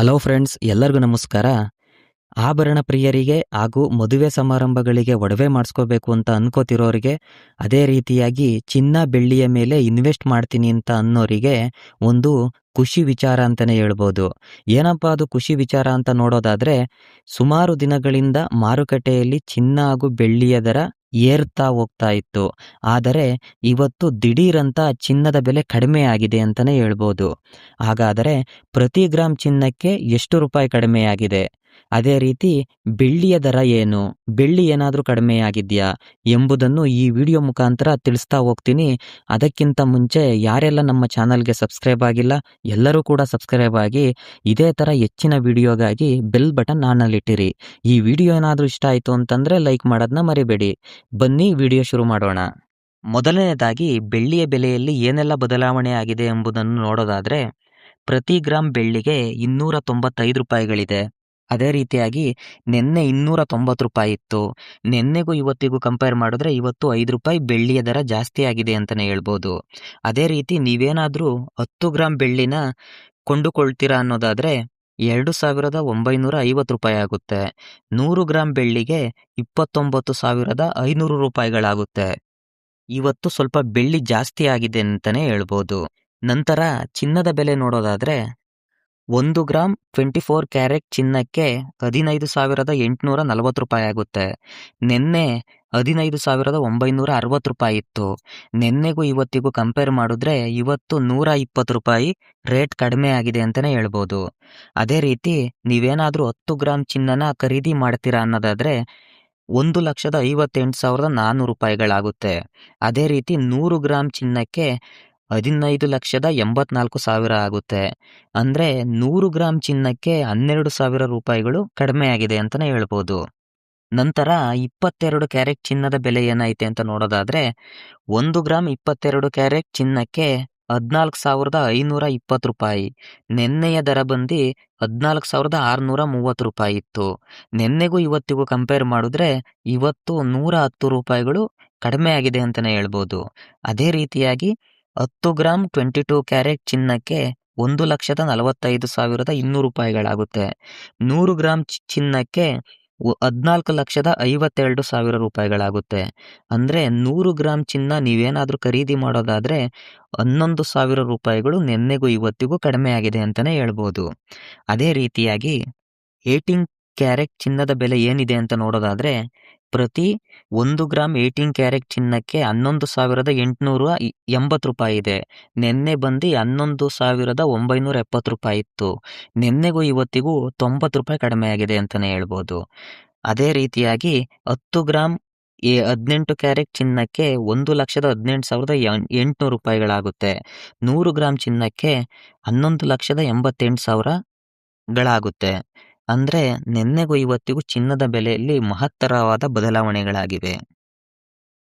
Hello friends ಎಲ್ಲರಿಗೂ ನಮಸ್ಕಾರ. ಆಭರಣ ಪ್ರಿಯರಿಗೆ ಹಾಗೂ ಮದುವೆ ಸಮಾರಂಭಗಳಿಗೆ ಒಡವೆ ಮಾಡಿಸ್ಕೋಬೇಕು ಅಂತ ಅನ್ಕೋತಿರೋರಿಗೆ ಅದೇ ರೀತಿಯಾಗಿ ಚಿನ್ನ ಬೆಳ್ಳಿಯ ಮೇಲೆ ಇನ್ವೆಸ್ಟ್ ಮಾಡ್ತೀನಿ ಅಂತ ಅನ್ನೋರಿಗೆ ಒಂದು ಖುಷಿ ವಿಚಾರ ಅಂತಲೇ ಹೇಳ್ಬೋದು. ಏನಪ್ಪ ಅದು ಖುಷಿ ವಿಚಾರ ಅಂತ ನೋಡೋದಾದರೆ ಸುಮಾರು ದಿನಗಳಿಂದ ಮಾರುಕಟ್ಟೆಯಲ್ಲಿ ಚಿನ್ನ ಹಾಗೂ ಬೆಳ್ಳಿಯ ದರ ಏರ್ತಾ ಹೋಗ್ತಾ ಇತ್ತು. ಆದರೆ ಇವತ್ತು ದಿಢೀರಂತ ಚಿನ್ನದ ಬೆಲೆ ಕಡಿಮೆ ಆಗಿದೆ ಅಂತಲೇ ಹೇಳ್ಬೋದು. ಹಾಗಾದರೆ ಪ್ರತಿ ಗ್ರಾಮ್ ಚಿನ್ನಕ್ಕೆ ಎಷ್ಟು ರೂಪಾಯಿ ಕಡಿಮೆಯಾಗಿದೆ? ಅದೇ ರೀತಿ ಬೆಳ್ಳಿಯ ದರ ಏನು? ಬೆಳ್ಳಿ ಏನಾದರೂ ಕಡಿಮೆಯಾಗಿದೆಯಾ ಎಂಬುದನ್ನು ಈ ವಿಡಿಯೋ ಮುಖಾಂತರ ತಿಳಿಸ್ತಾ ಹೋಗ್ತೀನಿ. ಅದಕ್ಕಿಂತ ಮುಂಚೆ ಯಾರೆಲ್ಲ ನಮ್ಮ ಚಾನಲ್ಗೆ ಸಬ್ಸ್ಕ್ರೈಬ್ ಆಗಿಲ್ಲ, ಎಲ್ಲರೂ ಕೂಡ ಸಬ್ಸ್ಕ್ರೈಬ್ ಆಗಿ ಇದೇ ಥರ ಹೆಚ್ಚಿನ ವಿಡಿಯೋಗಾಗಿ ಬೆಲ್ ಬಟನ್ ಆನಲ್ಲಿಟ್ಟಿರಿ ಈ ವಿಡಿಯೋ ಏನಾದರೂ ಇಷ್ಟ ಆಯಿತು ಅಂತಂದರೆ ಲೈಕ್ ಮಾಡೋದನ್ನ ಮರಿಬೇಡಿ. ಬನ್ನಿ ವಿಡಿಯೋ ಶುರು ಮಾಡೋಣ. ಮೊದಲನೇದಾಗಿ ಬೆಳ್ಳಿಯ ಬೆಲೆಯಲ್ಲಿ ಏನೆಲ್ಲ ಬದಲಾವಣೆ ಆಗಿದೆ ಎಂಬುದನ್ನು ನೋಡೋದಾದರೆ ಪ್ರತಿ ಗ್ರಾಮ್ ಬೆಳ್ಳಿಗೆ ಇನ್ನೂರ ತೊಂಬತ್ತೈದು ರೂಪಾಯಿಗಳಿದೆ. ಅದೇ ರೀತಿಯಾಗಿ ನಿನ್ನೆ ಇನ್ನೂರ ತೊಂಬತ್ತು ರೂಪಾಯಿ ಇತ್ತು. ನಿನ್ನೆಗೂ ಇವತ್ತಿಗೂ ಕಂಪೇರ್ ಮಾಡಿದ್ರೆ ಇವತ್ತು ಐದು ರೂಪಾಯಿ ಬೆಳ್ಳಿಯ ದರ ಜಾಸ್ತಿ ಆಗಿದೆ ಅಂತಲೇ ಹೇಳ್ಬೋದು. ಅದೇ ರೀತಿ ನೀವೇನಾದರೂ ಹತ್ತು ಗ್ರಾಮ್ ಬೆಳ್ಳಿನ ಕೊಂಡುಕೊಳ್ತೀರಾ ಅನ್ನೋದಾದರೆ ಎರಡು ಸಾವಿರದ ಒಂಬೈನೂರ ಐವತ್ತು ರೂಪಾಯಿ ಆಗುತ್ತೆ. ನೂರು ಗ್ರಾಮ್ ಬೆಳ್ಳಿಗೆ ಇಪ್ಪತ್ತೊಂಬತ್ತು ಸಾವಿರದ ಐನೂರು ರೂಪಾಯಿಗಳಾಗುತ್ತೆ. ಇವತ್ತು ಸ್ವಲ್ಪ ಬೆಳ್ಳಿ ಜಾಸ್ತಿ ಆಗಿದೆ ಅಂತಲೇ ಹೇಳ್ಬೋದು. ನಂತರ ಚಿನ್ನದ ಬೆಲೆ ನೋಡೋದಾದರೆ ಒಂದು ಗ್ರಾಮ್ ಟ್ವೆಂಟಿ ಫೋರ್ ಕ್ಯಾರೆಟ್ ಚಿನ್ನಕ್ಕೆ ಹದಿನೈದು ಸಾವಿರದ ಎಂಟುನೂರ ನಲವತ್ತು ರೂಪಾಯಿ ಆಗುತ್ತೆ. ನಿನ್ನೆ ಹದಿನೈದು ಸಾವಿರದ ಒಂಬೈನೂರ ಅರವತ್ತು ರೂಪಾಯಿ ಇತ್ತು. ನಿನ್ನೆಗೂ ಇವತ್ತಿಗೂ ಕಂಪೇರ್ ಮಾಡಿದ್ರೆ ಇವತ್ತು ನೂರ ಇಪ್ಪತ್ತು ರೂಪಾಯಿ ರೇಟ್ ಕಡಿಮೆ ಆಗಿದೆ ಅಂತಲೇ ಹೇಳ್ಬೋದು. ಅದೇ ರೀತಿ ನೀವೇನಾದರೂ ಹತ್ತು ಗ್ರಾಮ್ ಚಿನ್ನನ ಖರೀದಿ ಮಾಡ್ತೀರಾ ಅನ್ನೋದಾದರೆ ಒಂದು ಲಕ್ಷದ ಐವತ್ತೆಂಟು ಸಾವಿರದ ನಾನ್ನೂರು ರೂಪಾಯಿಗಳಾಗುತ್ತೆ. ಅದೇ ರೀತಿ ನೂರು ಗ್ರಾಮ್ ಚಿನ್ನಕ್ಕೆ ಹದಿನೈದು ಲಕ್ಷದ ಎಂಬತ್ನಾಲ್ಕು ಸಾವಿರ ಆಗುತ್ತೆ. ಅಂದರೆ ನೂರು ಗ್ರಾಮ್ ಚಿನ್ನಕ್ಕೆ ಹನ್ನೆರಡು ಸಾವಿರ ರೂಪಾಯಿಗಳು ಕಡಿಮೆ ಆಗಿದೆ ಅಂತಲೇ ಹೇಳ್ಬೋದು. ನಂತರ ಇಪ್ಪತ್ತೆರಡು ಕ್ಯಾರೆಟ್ ಚಿನ್ನದ ಬೆಲೆ ಏನೈತೆ ಅಂತ ನೋಡೋದಾದರೆ, ಒಂದು ಗ್ರಾಮ್ ಇಪ್ಪತ್ತೆರಡು ಕ್ಯಾರೆಟ್ ಚಿನ್ನಕ್ಕೆ ಹದಿನಾಲ್ಕು ಸಾವಿರದ ಐನೂರ ಇಪ್ಪತ್ತು ರೂಪಾಯಿ, ನಿನ್ನೆಯ ದರ ಬಂದು ಹದಿನಾಲ್ಕು ಸಾವಿರದ ಆರುನೂರ ಮೂವತ್ತು ರೂಪಾಯಿ ಇತ್ತು. ನಿನ್ನೆಗೂ ಇವತ್ತಿಗೂ ಕಂಪೇರ್ ಮಾಡಿದ್ರೆ ಇವತ್ತು ನೂರ ಹತ್ತು ರೂಪಾಯಿಗಳು ಕಡಿಮೆ ಆಗಿದೆ ಅಂತಲೇ ಹೇಳ್ಬೋದು. ಅದೇ ರೀತಿಯಾಗಿ ಹತ್ತು ಗ್ರಾಮ್ ಟ್ವೆಂಟಿ ಟೂ ಕ್ಯಾರೆಟ್ ಚಿನ್ನಕ್ಕೆ ಒಂದು ಲಕ್ಷದ ನಲವತ್ತೈದು ಸಾವಿರದ ಇನ್ನೂರು ರೂಪಾಯಿಗಳಾಗುತ್ತೆ. ನೂರು ಗ್ರಾಮ್ ಚಿನ್ನಕ್ಕೆ ಹದಿನಾಲ್ಕು ಲಕ್ಷದ ಐವತ್ತೆರಡು ಸಾವಿರ ರೂಪಾಯಿಗಳಾಗುತ್ತೆ. ಅಂದರೆ ನೂರು ಗ್ರಾಮ್ ಚಿನ್ನ ನೀವೇನಾದರೂ ಖರೀದಿ ಮಾಡೋದಾದರೆ ಹನ್ನೊಂದು ಸಾವಿರ ರೂಪಾಯಿಗಳು ನಿನ್ನೆಗೂ ಇವತ್ತಿಗೂ ಕಡಿಮೆ ಆಗಿದೆ ಅಂತಲೇ ಹೇಳ್ಬೋದು. ಅದೇ ರೀತಿಯಾಗಿ ಏಯ್ಟೀನ್ ಕ್ಯಾರೆಟ್ ಚಿನ್ನದ ಬೆಲೆ ಏನಿದೆ ಅಂತ ನೋಡೋದಾದರೆ, ಪ್ರತಿ ಒಂದು ಗ್ರಾಮ್ ಏಯ್ಟೀನ್ ಕ್ಯಾರೆಟ್ ಚಿನ್ನಕ್ಕೆ ಹನ್ನೊಂದು ಸಾವಿರದ ಎಂಟುನೂರ ಎಂಬತ್ತು ರೂಪಾಯಿ ಇದೆ. ನಿನ್ನೆ ಬಂದು ಹನ್ನೊಂದು ಸಾವಿರದ ಒಂಬೈನೂರ ಎಪ್ಪತ್ತು ರೂಪಾಯಿ ಇತ್ತು. ನಿನ್ನೆಗೂ ಇವತ್ತಿಗೂ ತೊಂಬತ್ತು ರೂಪಾಯಿ ಕಡಿಮೆ ಆಗಿದೆ ಅಂತಲೇ ಹೇಳ್ಬೋದು. ಅದೇ ರೀತಿಯಾಗಿ ಹತ್ತು ಗ್ರಾಮ್ ಎ, ಹದಿನೆಂಟು ಕ್ಯಾರೆಟ್ ಚಿನ್ನಕ್ಕೆ ಒಂದು ಲಕ್ಷದ ಹದಿನೆಂಟು ಸಾವಿರದ ಎಂಟುನೂರು ರೂಪಾಯಿಗಳಾಗುತ್ತೆ. ನೂರು ಗ್ರಾಮ್ ಚಿನ್ನಕ್ಕೆ ಹನ್ನೊಂದು ಲಕ್ಷದ ಎಂಬತ್ತೆಂಟು ಸಾವಿರಗಳಾಗುತ್ತೆ. ಅಂದರೆ ನಿನ್ನೆಗೂ ಇವತ್ತಿಗೂ ಚಿನ್ನದ ಬೆಲೆಯಲ್ಲಿ ಮಹತ್ತರವಾದ ಬದಲಾವಣೆಗಳಾಗಿವೆ.